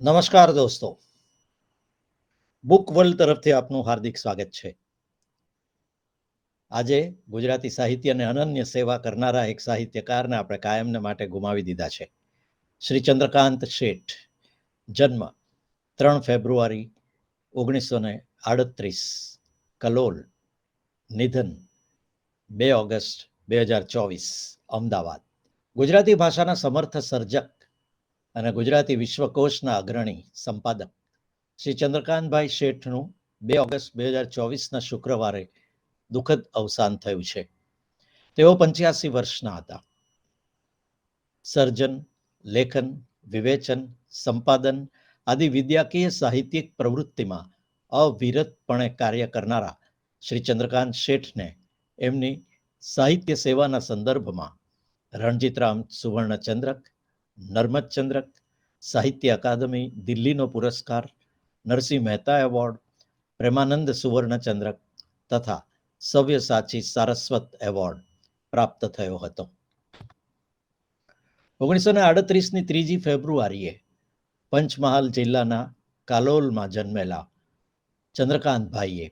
નમસ્કાર દોસ્તો. Book world તરફથી આપનું હાર્દિક સ્વાગત છે. આજે ગુજરાતી સાહિત્યને અનન્ય સેવા કરનારા એક સાહિત્યકારને આપણે કાયમને માટે ગુમાવી દીધા છે. શ્રી ચંદ્રકાંત શેઠ. જન્મ ત્રણ ફેબ્રુઆરી ઓગણીસો ને આડત્રીસ. કલોલ, નિધન, બે ઓગસ્ટ, બે હજાર ચોવીસ, અમદાવાદ. ગુજરાતી ભાષાના સમર્થ સર્જક અને ગુજરાતી વિશ્વકોશના અગ્રણી સંપાદક. શ્રી ચંદ્રકાંતભાઈ શેઠનું બે ઓગસ્ટ બે હજાર ચોવીસના શુક્રવારે દુઃખદ અવસાન થયું છે. તેઓ પંચ્યાસી વર્ષના હતા. સર્જન, લેખન, વિવેચન, સંપાદન આદિ વિદ્યાકીય સાહિત્યિક પ્રવૃત્તિમાં અવિરતપણે કાર્ય કરનારા શ્રી ચંદ્રકાંત શેઠને એમની સાહિત્ય સેવાના સંદર્ભમાં રણજીતરામ સુવર્ણચંદ્રક નર્મદચંદ્રક સાહિત્ય અકાદમી, દિલ્હીનો પુરસ્કાર, નરસિંહ મહેતા એવોર્ડ, પ્રેમાનંદ સુવર્ણચંદ્રક તથા સવ્યસાચી સારસ્વત એવોર્ડ પ્રાપ્ત થયો હતો. ઓગણીસો ને આડત્રીસની ત્રીજી ફેબ્રુઆરીએ પંચમહાલ જિલ્લાના કાલોલમાં જન્મેલા ચંદ્રકાંતભાઈએ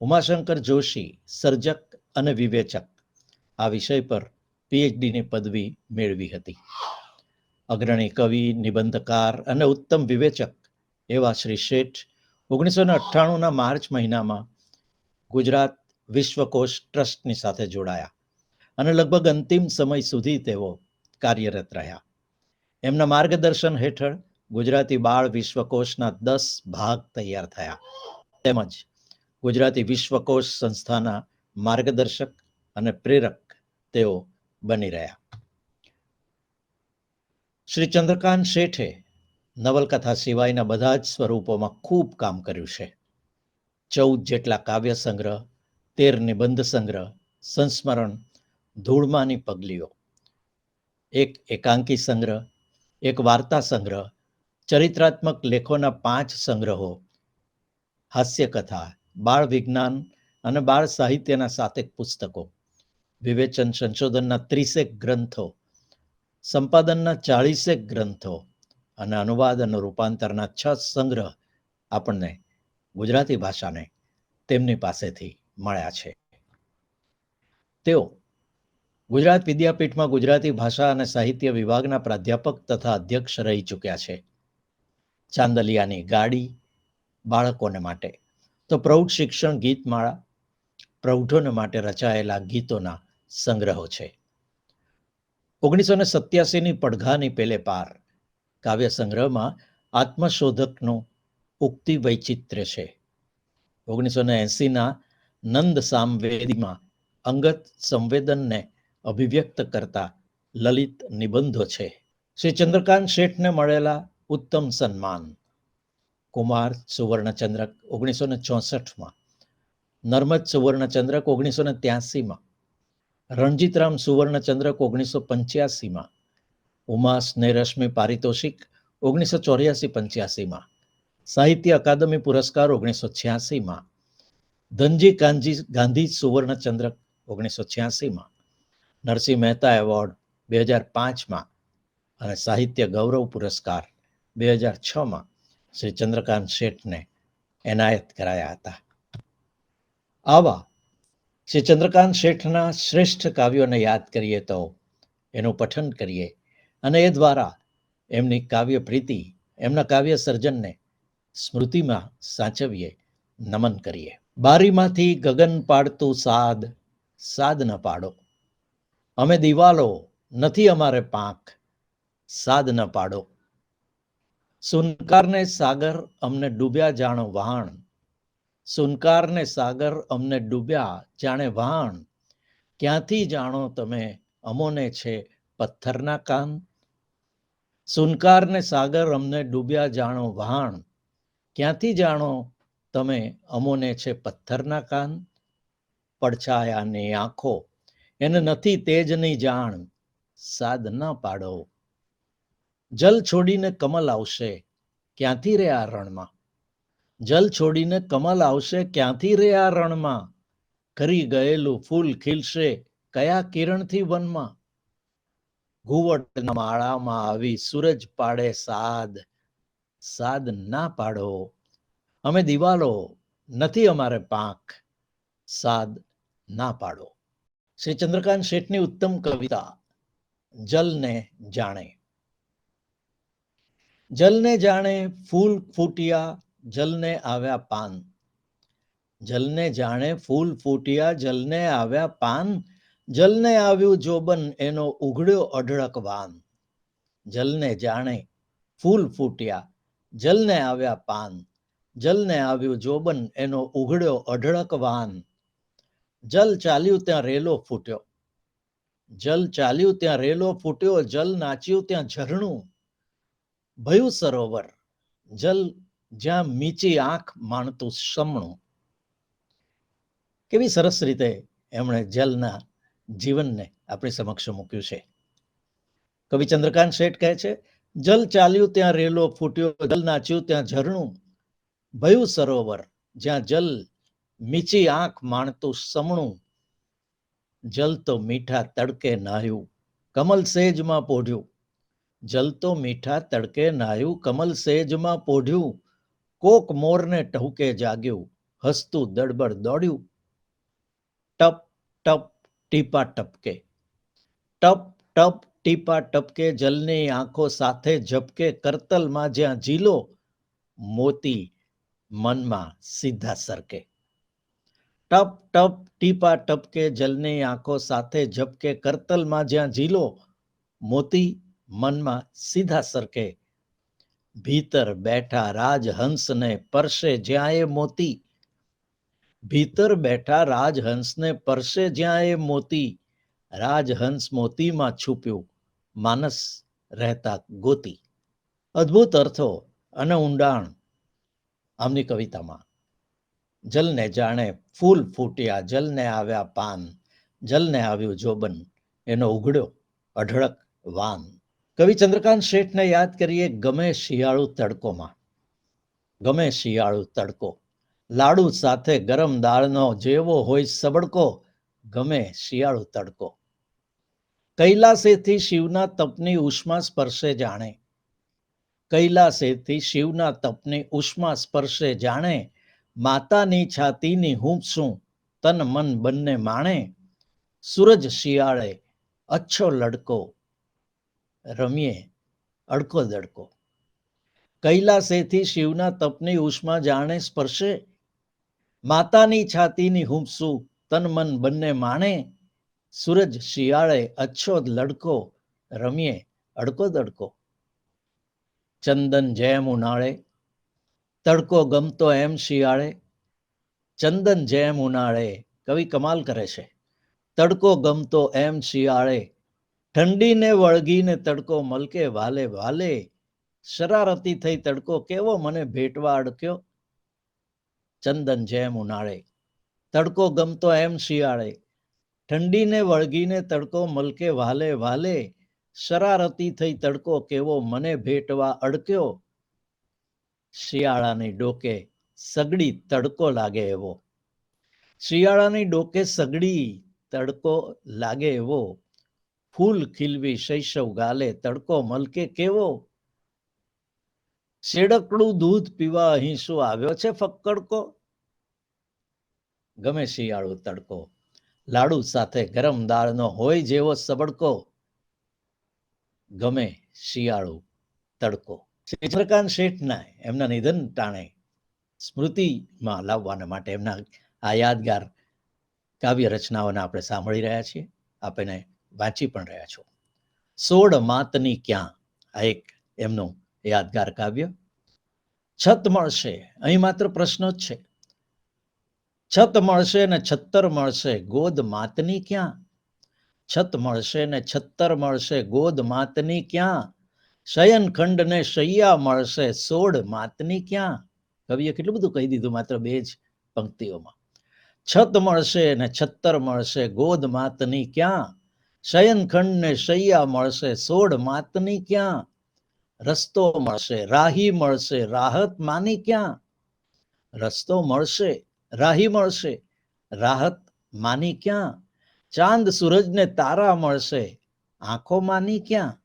ઉમાશંકર જોશી, સર્જક અને વિવેચક આ વિષય પર પીએચડીની પદવી મેળવી હતી. અગ્રણી કવિ, નિબંધકાર અને ઉત્તમ વિવેચક એવા શ્રી શેઠ ઓગણીસો ને અઠ્ઠાણુંના માર્ચ મહિનામાં ગુજરાત વિશ્વકોશ ટ્રસ્ટની સાથે જોડાયા અને લગભગ અંતિમ સમય સુધી તેઓ કાર્યરત રહ્યા. એમના માર્ગદર્શન હેઠળ ગુજરાતી બાળ વિશ્વકોશના દસ ભાગ તૈયાર થયા. તેમજ ગુજરાતી વિશ્વકોશ સંસ્થાના માર્ગદર્શક અને પ્રેરક તેઓ બની રહ્યા. શ્રી ચંદ્રકાંત શેઠે નવલકથા સિવાયના બધા જ સ્વરૂપોમાં ખૂબ કામ કર્યું છે. ચૌદ જેટલા કાવ્ય સંગ્રહ, તેર નિબંધ સંગ્રહ, સંસ્મરણ, ધૂળમાની પગલીઓ, એક એકાંકી સંગ્રહ, એક વાર્તા સંગ્રહ, ચરિત્રાત્મક લેખોના પાંચ સંગ્રહો, હાસ્યકથા, બાળ વિજ્ઞાન અને બાળ સાહિત્યના સાતેક પુસ્તકો, વિવેચન સંશોધનના ત્રીસેક ગ્રંથો સંપાદનના ચાળીસેક ગ્રંથો અને અનુવાદ અને રૂપાંતરના છ સંગ્રહ આપણને ગુજરાતી ભાષાને તેમની પાસેથી મળ્યા છે. તેઓ ગુજરાત વિદ્યાપીઠમાં ગુજરાતી ભાષા અને સાહિત્ય વિભાગના પ્રાધ્યાપક તથા અધ્યક્ષ રહી ચૂક્યા છે. ચાંદલિયાની ગાડી બાળકોને માટે. તો પ્રૌઢ શિક્ષણ ગીતમાળા પ્રૌઢોને માટે રચાયેલા ગીતોના સંગ્રહો છે. ઓગણીસો ને સત્યાસીની પડઘાની પેલે પાર કાવ્ય સંગ્રહમાં આત્મશોધકનું ઉક્તિ વૈચિત્ર્ય છે. ઓગણીસો ને એંસીના નંદ સામવેદીમાં અંગત સંવેદનને અભિવ્યક્ત કરતા લલિત નિબંધો છે. શ્રી ચંદ્રકાંત શેઠને મળેલા ઉત્તમ સન્માન. કુમાર સુવર્ણચંદ્રક ઓગણીસો ને ચોસઠમાં. નર્મદ સુવર્ણચંદ્રક ઓગણીસો ને ત્યાસીમાં. રણજીતરામ સુવર્ણચંદ્રક ઓગણીસો પંચ્યાસીમાં ઉમા સ્નેહરશ્મિ પારિતોષિક ઓગણીસો ચોર્યાસી પંચ્યાસીમાં, સાહિત્ય અકાદમી પુરસ્કાર ઓગણીસો છ્યાસીમાં, ધનજી કાનજી ગાંધી સુવર્ણચંદ્રક ઓગણીસો છ્યાસીમાં, નરસિંહ મહેતા એવોર્ડ બે હજાર પાંચમાં અને સાહિત્ય ગૌરવ પુરસ્કાર બે હજાર છમાં શ્રી ચંદ્રકાંત શેઠને એનાયત કરાયા હતા. આવા શ્રી ચંદ્રકાંત શેઠના શ્રેષ્ઠ કાવ્યોને યાદ કરીએ તો એનું પઠન કરીએ અને એ દ્વારા એમની કાવ્ય પ્રીતિ, એમના કાવ્ય સર્જનને સ્મૃતિમાં સાચવીએ, નમન કરીએ. બારીમાંથી ગગન પાડતું સાદ સાદ ન પાડો. અમે દિવાલો નથી અમારે પાંખ, સાદ ન પાડો. સુનકારને સાગર અમને ડૂબ્યા જાણો વહાણ સુનકારને સાગર અમને ડૂબ્યા, જાણે વાણ. ક્યાંથી જાણો તમે અમોને છે પથ્થરના કાન? સુનકારને સાગર અમને ડૂબ્યા, જાણો વાણ. ક્યાંથી જાણો તમે અમોને છે પથ્થરના કાન? પડછાયાની આંખો, એને નથી તેજની જાણ. સાદ ના પાડો. જલ છોડીને કમલ આવશે. ક્યાંથી રે આ રણમાં? જલ છોડીને કમલ આવશે ક્યાંથી રે આ રણમાં? કરી ગયેલું ફૂલ ખીલશે કયા કિરણથી વનમાં? ઘુવડના માળામાં આવી સૂરજ પાડે સાદ સાદ ના પાડો. અમે દિવાલો નથી અમારે પાંખ, સાદ ના પાડો. શ્રી ચંદ્રકાંત શેઠની ઉત્તમ કવિતા, જલને જાણે. જલને જાણે ફૂલ ફૂટ્યા જલને આવ્યા પાન. જલને જાણે ફૂલ ફૂટ્યા, જલને આવ્યા પાન. જલને આવ્યું જોબન, એનો ઉઘડ્યો અઢળક વાન. જલને જાણે ફૂલ ફૂટ્યા, જલને આવ્યા પાન. જલને આવ્યું જોબન, એનો ઉઘડ્યો અઢળક વાન. જલ ચાલ્યું ત્યાં રેલો ફૂટ્યો. જલ ચાલ્યું ત્યાં રેલો ફૂટ્યો, જલ નાચ્યું ત્યાં ઝરણું. ભયું સરોવર, જલ જ્યાં મીચી આંખ માણતું સમણું. કેવી સરસ રીતે એમણે જલના જીવનને આપણી સમક્ષ મૂક્યું છે. કવિ ચંદ્રકાંત શેઠ કહે છે, જલ ચાલ્યું ત્યાં રેલો ફૂટ્યો, જલ નાચ્યું ત્યાં ઝરણું. ભયું સરોવર, જ્યાં જલ મીચી આંખ માણતું સમણું. જલ તો મીઠા તડકે નાહ્યું, કમલ સેજમાં પોઢ્યું. જલ તો મીઠા તડકે નાહ્યું, કમલ સેજમાં પોઢ્યું. કોક મોરને ટહુકે જાગ્યું, હસતું દડબડ દોડ્યું. ટપ ટપ, ટીપા ટપકે. ટપ ટપ, ટીપા ટપકે, જલની આંખો સાથે ઝપકે, કરતલમાં જ્યાં ઝીલો, મોતી મનમાં સીધા સરકે. ટપ ટપ, ટીપા ટપકે, જલની આંખો સાથે ઝપકે, કરતલમાં જ્યાં ઝીલો, મોતી મનમાં સીધા સરકે. ભીતર બેઠા રાજહંસને પરશે જ્યાં એ મોતી. ભીતર બેઠા રાજહંસને પરશે જ્યાં એ મોતી. રાજહંસ મોતીમાં છુપ્યું, માનસ રહેતા ગોતી. અદ્ભુત અર્થો અને ઊંડાણ આમની કવિતામાં. જલને જાણે ફૂલ ફૂટ્યા, જલને આવ્યા પાન, જલને આવ્યું જોબન, એનો ઉઘડ્યો અઢળક વાન. કવિ ચંદ્રકાંત શેઠને યાદ કરીએ, ગમે શિયાળુ તડકોમાં. ગમે શિયાળુ તડકો. લાડુ સાથે ગરમ દાળનો જેવો હોય સબડકો, ગમે શિયાળુ તડકો. કૈલાસેથી શિવના તપની ઉષ્મા સ્પર્શે જાણે. કૈલાસેથી શિવના તપની ઉષ્મા સ્પર્શે જાણે. માતાની છાતીની હૂંફ શું તન મન બંને માણે. સૂરજ શિયાળે અચ્છો લડકો રમીએ. અડકો દડકો. કૈલાસેથી શિવના તપની ઉષ્મા જાણે સ્પર્શે? માતાની છાતીની હુમસુ તન મન બંને માણે? સૂરજ શિયાળે અચ્છો લડકો રમીએ. અડકો દડકો. ચંદન જેમ ઉનાળે, તડકો ગમતો એમ શિયાળે. ચંદન જેમ ઉનાળે, કવિ કમાલ કરે છે. તડકો ગમતો એમ શિયાળે ઠંડીને વળગીને તડકો મલકે, વાલે વાલે, શરારતી થઈ તડકો કેવો મને ભેટવા અડક્યો ચંદન જેમ ઉનાળે, તડકો ગમતો એમ શિયાળે, ઠંડીને વળગીને તડકો મલકે, વાલે વાલે, શરારતી થઈ તડકો કેવો મને ભેટવા અડક્યો? શિયાળાની ડોકે સગડી તડકો લાગે એવો, શિયાળાની ડોકે સગડી તડકો લાગે એવો ફૂલ ખીલવી શૈશવ ગાલે તડકો મલકે કેવો? શેડકડું દૂધ પીવા અહીં શું આવ્યો છે ફક્કડકો ગમે શિયાળો તડકો. લાડુ સાથે ગરમ દાળનો હોય જેવો સબડકો. ગમે શિયાળો તડકો. ચંદ્રકાંત શેઠના એમના નિધન ટાણે સ્મૃતિમાં લાવવાના માટે એમના આ યાદગાર કાવ્ય રચનાઓને આપણે સાંભળી રહ્યા છીએ. આપણે વાંચી પણ રહ્યા છો. સોળ માતની ક્યાં? આ એક એમનું યાદગાર કાવ્ય. છત મળશે. અહીં માત્ર પ્રશ્નો જ છે. છત મળશે ને છત્તર મળશે. ગોદ માતની ક્યાં? છત મળશે ને છત્તર મળશે. ગોદ માતની ક્યાં? શયન ખંડ ને શૈયા મળશે. સોળ માતની ક્યાં? કવિએ કેટલું બધું કહી દીધું માત્ર બે જ પંક્તિઓમાં. છત મળશે ને છત્તર મળશે. ગોદ માતની ક્યાં? શયન ખંડ ને શૈયા મળશે સોળ માતની ક્યાં? રસ્તો મળશે, રાહી મળશે, રાહત માની ક્યાં? રસ્તો મળશે, રાહી મળશે, રાહત માની ક્યાં? ચાંદ સૂરજ ને તારા મળશે, આંખો માની ક્યાં?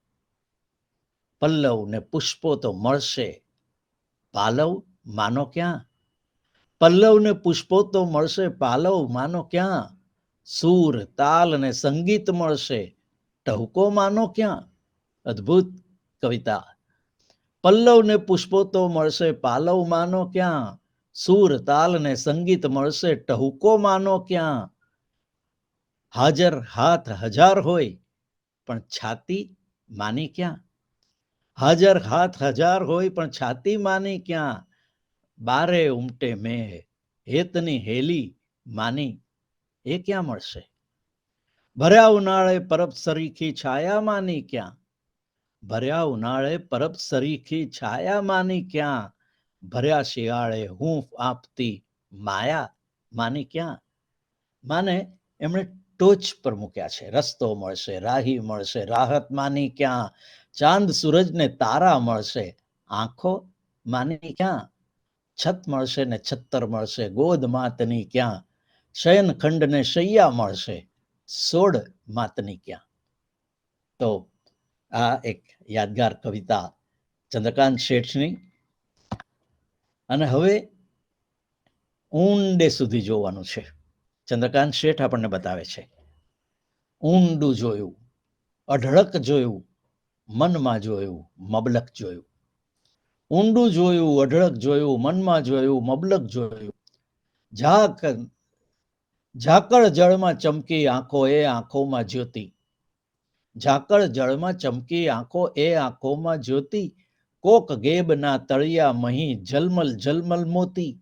પલ્લવ ને પુષ્પો તો મળશે, પાલવ માનો ક્યાં? પલ્લવને પુષ્પો તો મળશે, પાલવ માનો ક્યાં? સૂર, તાલ અને સંગીત મળશે. ટહુકો માનો ક્યાં? અદ્ભુત કવિતા. પલ્લવને પુષ્પો તો મળશે, પાલવ માનો ક્યાં? સૂર, તાલ ને સંગીત મળશે, ટહુકો માનો ક્યાં? હાજર હાથ હજાર હોય, પણ છાતી માની ક્યાં? હાજર હાથ હજાર હોય, પણ છાતી માની ક્યાં? બારે ઉમટે મેં, હેતની હેલી માની એ ક્યાં મળશે? ભર્યા ઉનાળે પરબ સરીખી છાયા માની ક્યાં? ભર્યા ઉનાળે પરબ સરીખી છાયા માની ક્યાં? ભર્યા શિયાળે હૂંફ આપતી માયા માની ક્યાં? માને એમણે ટોચ પર મૂક્યા છે. રસ્તો મળશે, રાહી મળશે, રાહત માની ક્યાં? ચાંદ સૂરજને તારા મળશે. આંખો માની ક્યાં? છત મળશે ને છત્તર મળશે. ગોદ માતની ક્યાં? શયન ખંડ શૈયા મળશે, સોળ માતની ક્યાં. તો આ એક યાદગાર કવિતા ચંદ્રકાંત શેઠની. અને હવે ઊંડે સુધી જોવાનું છે. ચંદ્રકાંત શેઠ આપણને બતાવે છે. ઊંડું જોયું, અઢળક જોયું, મનમાં જોયું, મબલક જોયું. ઊંડું જોયું, અઢળક જોયું, મનમાં જોયું, મબલક જોયું. ઝાક ઝાકળ જળમાં ચમકી આંખો એ આંખોમાં જ્યોતિ. ઝાકળ જળમાં ચમકી આંખો એ આંખોમાં જ્યોતિ. કોક ગેબના તળિયા મહી જલમલ જલમલ મોતી.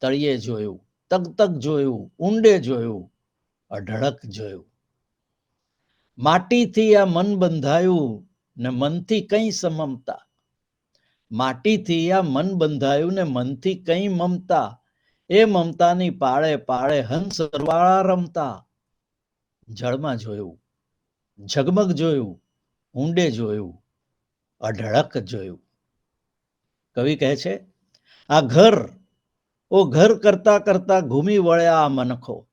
તળિયે જોયું તગ જોયું, ઊંડે જોયું, અઢળક જોયું. માટીથી આ મન બંધાયું ને મનથી કઈ સમમતા. માટીથી આ મન બંધાયું ને મનથી કઈ મમતા. એ મમતાની પાળે પાળે હંસ રવાળા રમતા. જળમાં જોયું, ઝગમગ જોયું, ઊંડે જોયું, અઢળક જોયું. કવિ કહે છે, આ ઘર, ઓ ઘર કરતા કરતા ઘૂમી વળ્યા મનખો.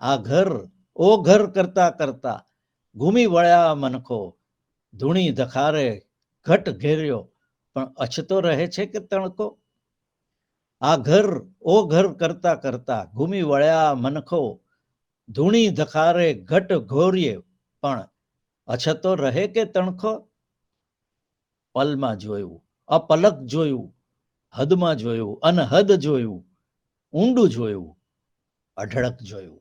આ ઘર, ઓ ઘર કરતા કરતા ઘૂમી વળ્યા મનખો. ધૂણી ધખારે ઘટ ઘેર્યો, પણ અછતો રહે છે કે તણકો? આ ઘર, ઓ ઘર કરતા કરતા ઘૂમી વળ્યા મનખો, ધૂણી ધખારે ઘટ ઘોરીએ, પણ અછતો રહે કે તણખો? પલમાં જોયું, અપલક જોયું, હદમાં જોયું, અનહદ જોયું, ઊંડું જોયું, અઢળક જોયું.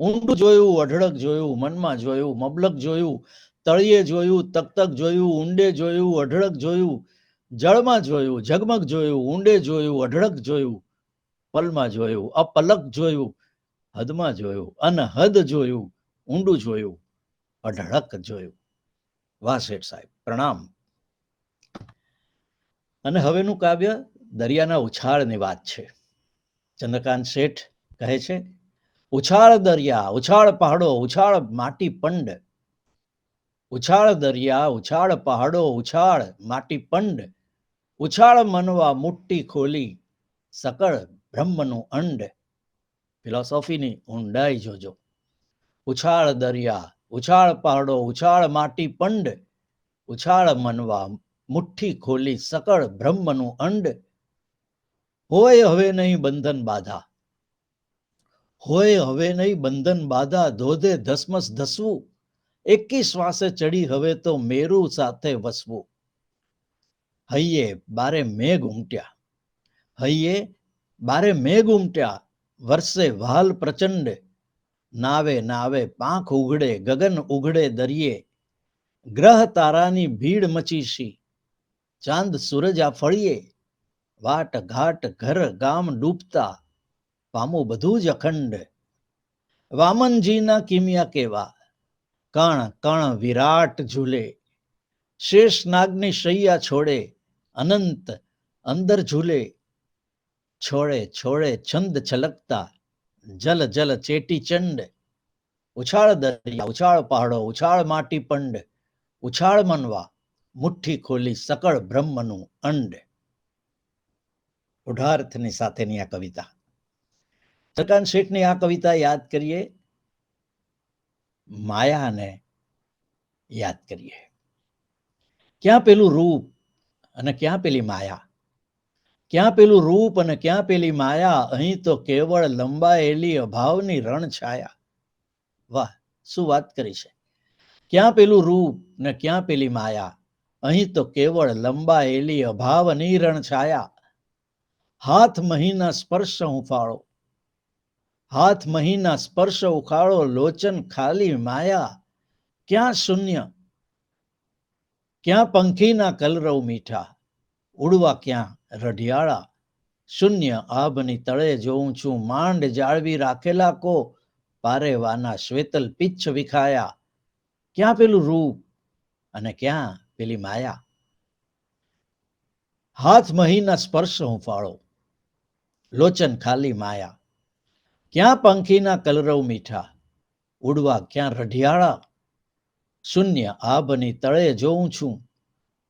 ઊંડું જોયું, અઢળક જોયું, મનમાં જોયું, મબલક જોયું, તળિયે જોયું, તકતક જોયું, ઊંડે જોયું, અઢળક જોયું જળમાં જોયું, ઝગમગ જોયું, ઊંડે જોયું, અઢળક જોયું, પલમાં જોયું, અપલક જોયું, હદમાં જોયું, અનહદ જોયું, ઊંડું જોયું, અઢળક જોયું. વાહ શેઠ સાહેબ, પ્રણામ. અને હવેનું કાવ્ય દરિયાના ઉછાળની વાત છે. ચંદ્રકાંત શેઠ કહે છે, ઉછાળ દરિયા, ઉછાળ પહાડો, ઉછાળ માટી પંડ ઉછાળ દરિયા, ઉછાળ પહાડો, ઉછાળ માટી પંડ, ઉછાળ મનવા મુઠ્ઠી ખોલી, સકળ બ્રહ્મનું અંડ. ફિલોસોફીની ઊંડાઈ જોજો. ઉછાળ દરિયા, ઉછાળ પહાડો, ઉછાળ માટી પંડ, ઉછાળ મનવા મુઠ્ઠી ખોલી, સકળ બ્રહ્મનું અંડ. હોય હવે નહીં બંધન બાધા. હોય હવે નહીં બંધન બાધા ધોધે ધસમસ ધસવું. એકી શ્વાસે ચડી હવે તો મેરુ સાથે વસવું. હૈયે, બારે મેઘ ઉમટ્યા. હૈયે, બારે મેઘ ઉમટ્યા. વર્ષે વાલ પ્રચંડ. નાવે નાવે, પાંખ ઉઘડે, ગગન ઉઘડે દરિયે. ગ્રહ તારાની ભીડ મચીશી. ચાંદ સૂરજ આ ફળીએ. વાટ, ઘાટ, ઘર, ગામ ડૂબતા. પામું બધું જ અખંડ. વામનજીના કિમિયા કેવા? કણ કણ વિરાટ ઝૂલે. શેષ નાગની શૈયા છોડે, અનંત અંદર ઝૂલે. છોડે છોડે, છંદ છલકતા, જલ જલ ચેટી ચંડ. ઉછાળ દરિયા, ઉછાળ પહાડો, ઉછાળ માટી પંડ. ઉછાળ મનવા, મુઠ્ઠી ખોલી સકળ બ્રહ્મનું અંડ. ઉઢાર્થની સાથેની આ કવિતા. શેઠની આ કવિતા યાદ કરીએ. માયાને યાદ કરીએ. ક્યાં પેલું રૂપ અને ક્યાં પેલી માયા? ક્યાં પેલું રૂપ અને ક્યાં પેલી માયા? અહીં તો કેવળ લંબાયેલી અભાવની રણ છાયા વાહ, શું વાત કરી છે? ક્યાં પેલું રૂપ ને ક્યાં પેલી માયા? અહીં તો કેવળ લંબાયેલી અભાવની રણ છાયા હાથ મહિના સ્પર્શ હુંફાળો હાથ મહિના સ્પર્શ ઉખાળો લોચન ખાલી માયા. ક્યાં શૂન્ય? ક્યાં પંખીના કલરવ મીઠા? ઉડવા ક્યાં રઢિયાળા? શૂન્ય આભની તળે જોઉં છું, માંડ જાળવી રાખેલા કો? પારેવાના શ્વેતલ પિચ્છ વિખાયા. ક્યાં પેલું રૂપ અને ક્યાં પેલી માયા? હાથ મહીના સ્પર્શ હું ફાળો લોચન ખાલી માયા. ક્યાં પંખીના કલરવ મીઠા? ઉડવા ક્યાં રઢિયાળા? શૂન્ય આભની તળે જોઉં છું,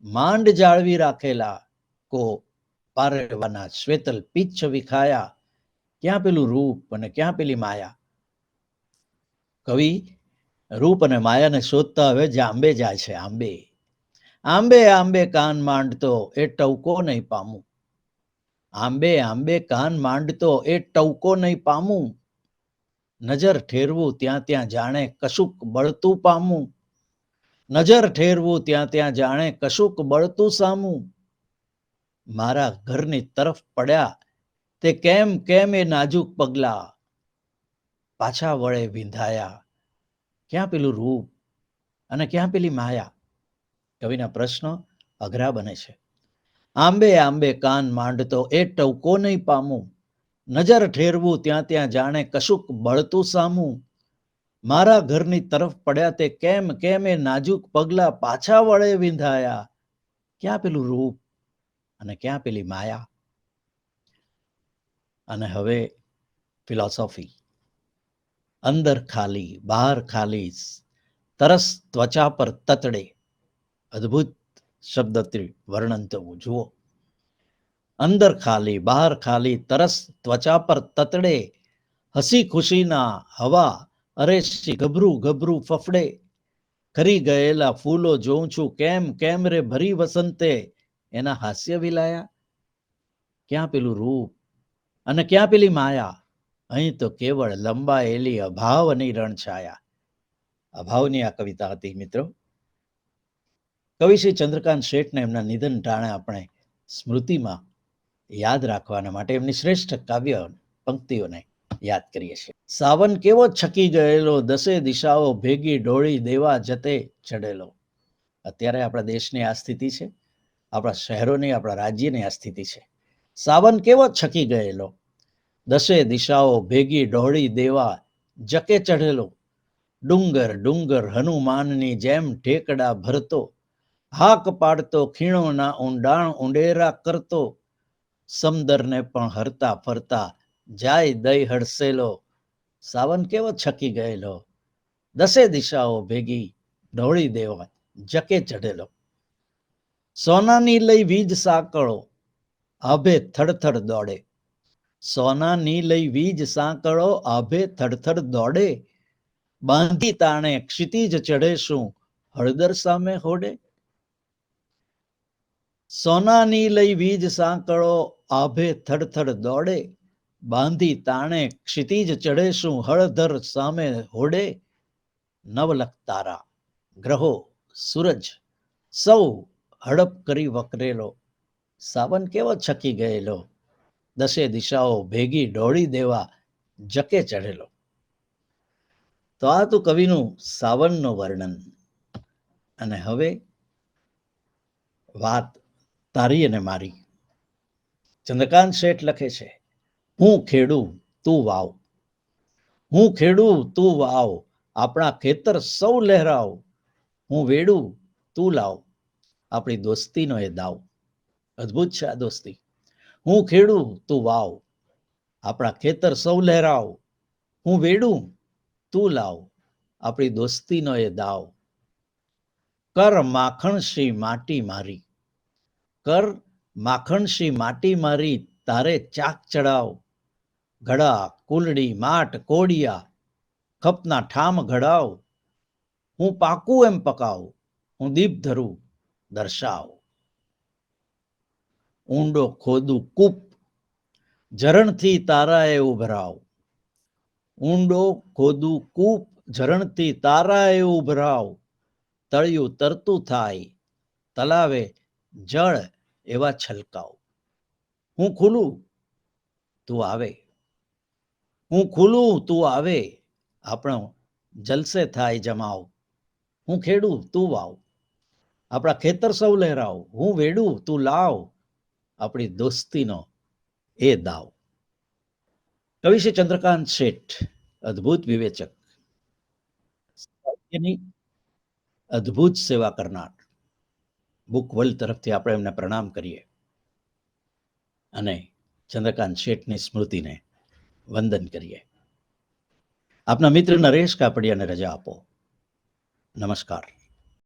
માંડ જાળવી રાખેલા કો પારેવાના શ્વેતલ પિચ્છ વિખાયા. ક્યાં પેલું રૂપ અને ક્યાં પેલી માયા? કવિ, રૂપ અને માયાને શોધતા હવે જે આંબે જાય છે આંબે. આંબે આંબે કાન માંડતો, એ ટવકો નહીં પામું. આંબે આંબે કાન માંડતો એ ટવકો નહીં પામું. નજર ઠેરવું ત્યાં ત્યાં જાણે કશુંક બળતું પામું. નજર ઠેરવું ત્યાં ત્યાં જાણે કશુંક બળતું સામું. મારા ઘરની તરફ પડ્યા તે કેમ કેમ એ નાજુક પગલા. પાછા વળે વિંધાયા. ક્યાં પેલું રૂપ અને ક્યાં પેલી માયા? કવિના પ્રશ્નો અઘરા બને છે. આંબે આંબે કાન માંડતો, એ ટવકો નહીં પામું. નજર ઠેરવું, ત્યાં ત્યાં જાણે કશુંક બળતું સામું. મારા ઘરની તરફ પડ્યા તે કેમ કેમ એ નાજુક પગલા પાછા વળે વિંધાયા. ક્યાં પેલું રૂપ અને ક્યાં પેલી માયા? અને હવે ફિલોસોફી. અંદર ખાલી, બહાર ખાલી, તરસ ત્વચા પર તતડે. અદ્ભુત શબ્દથી વર્ણન થવું જુઓ. અંદર ખાલી, બહાર ખાલી, તરસ, ત્વચા પર તતડે, હસી ખુશીના હવા, અરેશી, ગભરું ગભરું ફફડે, ખરી ગયેલા ફૂલો જોઉં છું, કેમ કેમ રે ભરી વસંતે, એના હાસ્ય વિલાયા? ક્યાં પેલું રૂપ? અને ક્યાં પેલી માયા? અહીં તો કેવળ લંબાયેલી અભાવની રણછાયા. અભાવની આ કવિતા હતી મિત્રો. કવિ શ્રી ચંદ્રકાંત શેઠને એમના નિધન ટાણે આપણે સ્મૃતિમાં યાદ રાખવાના માટે એમની શ્રેષ્ઠ કાવ્ય પંક્તિઓને યાદ કરીએ છીએ. સાવન કેવો છકી ગયેલો, દસે દિશાઓ ભેગી ઢોળી દેવા જતે ચડેલો. અત્યારે આપણા દેશની આ સ્થિતિ છે, આપણા શહેરોની, આપણા રાજ્યની આ સ્થિતિ છે. સાવન કેવો છકી ગયેલો, દસે દિશાઓ ભેગી ડોળી, દેવા જકે ચઢેલો. ડુંગર ડુંગર હનુમાનની જેમ ઠેકડા ભરતો હાક પાડતો, ખીણોના ઊંડાણ ઊંડેરા કરતો, સમદરને પણ હરતા ફરતા જાય દઈ હડસેલો. સાવન કેવો છકી ગયેલો? દસે દિશાઓ ભેગી ઢોળી દેવા જકે ચઢેલો. સોનાની લઈ વીજ સાંકળો, આભે થડથડ દોડે. સોનાની લઈ વીજ સાંકળો, આભે થડથડ દોડે. બાંધી તાણે ક્ષિતિજ ચઢે શું? હળદર સામે હોડે? સોનાની લઈ વીજ સાંકળો આભે થડથડ દોડે, બાંધી તાણે ક્ષિતિજ ચડે શું હળધર સામે હોડે. નવલક તારા ગ્રહો, સૂરજ, સૌ હડપ કરી વકરેલો, સાવન કેવો છકી ગયેલો, દસે દિશાઓ ભેગી ઢોળી દેવા જકે ચઢેલો. તો આ તો કવિનું સાવનનું વર્ણન. અને હવે વાત તારી અને મારી. ચંદ્રકાંત શેઠ લખે છે, હું ખેડું, તું વાવ. હું ખેડું, તું વાવ. આપણા ખેતર સૌ લહેરાવ. હું વેડું, તું લાવ. આપણી દોસ્તીનો એ દાવ. અદ્ભુત છે આ દોસ્તી. હું ખેડું, તું વાવ. આપણા ખેતર સૌ લહેરાવ. હું વેડું, તું લાવ. આપણી દોસ્તીનો એ દાવ. કર માખણશી માટી મારી. કર માખણસી માટી મારી, તારે ચાક ચડાવ. ઘડા, કુલડી, માટ, કોડિયા, ખપના ઠામ ઘડાવ. હું પાકું એમ પકાવ, હું દીપ ધરું, દર્શાવ. ઊંડો ખોદું કૂપ, ઝરણથી તારાએ ઉભરાવ. ઊંડો ખોદું કૂપ, ઝરણથી તારાએ ઉભરાવ. તળિયું તરતું થાય, તલાવે જળ એવા છલકાવ. હું ખુલું, તું આવે. હું ખુલું, તું આવે. આપણો જલસે થાય જમાવ. હું ખેડું, તું વાવ. આપણા ખેતર સૌ લહેરાવ. હું વેડું, તું લાવ. આપણી દોસ્તીનો એ દાવ. કવિ છે ચંદ્રકાંત શેઠ, અદ્ભુત વિવેચક. અદ્ભુત સેવા કરનાર. બુક વર્લ્ડ તરફથી આપણે એમને પ્રણામ કરીએ. અને ચંદ્રકાંત શેઠની સ્મૃતિને વંદન કરીએ. આપના મિત્ર નરેશ કાપડિયાને રજા આપો. નમસ્કાર.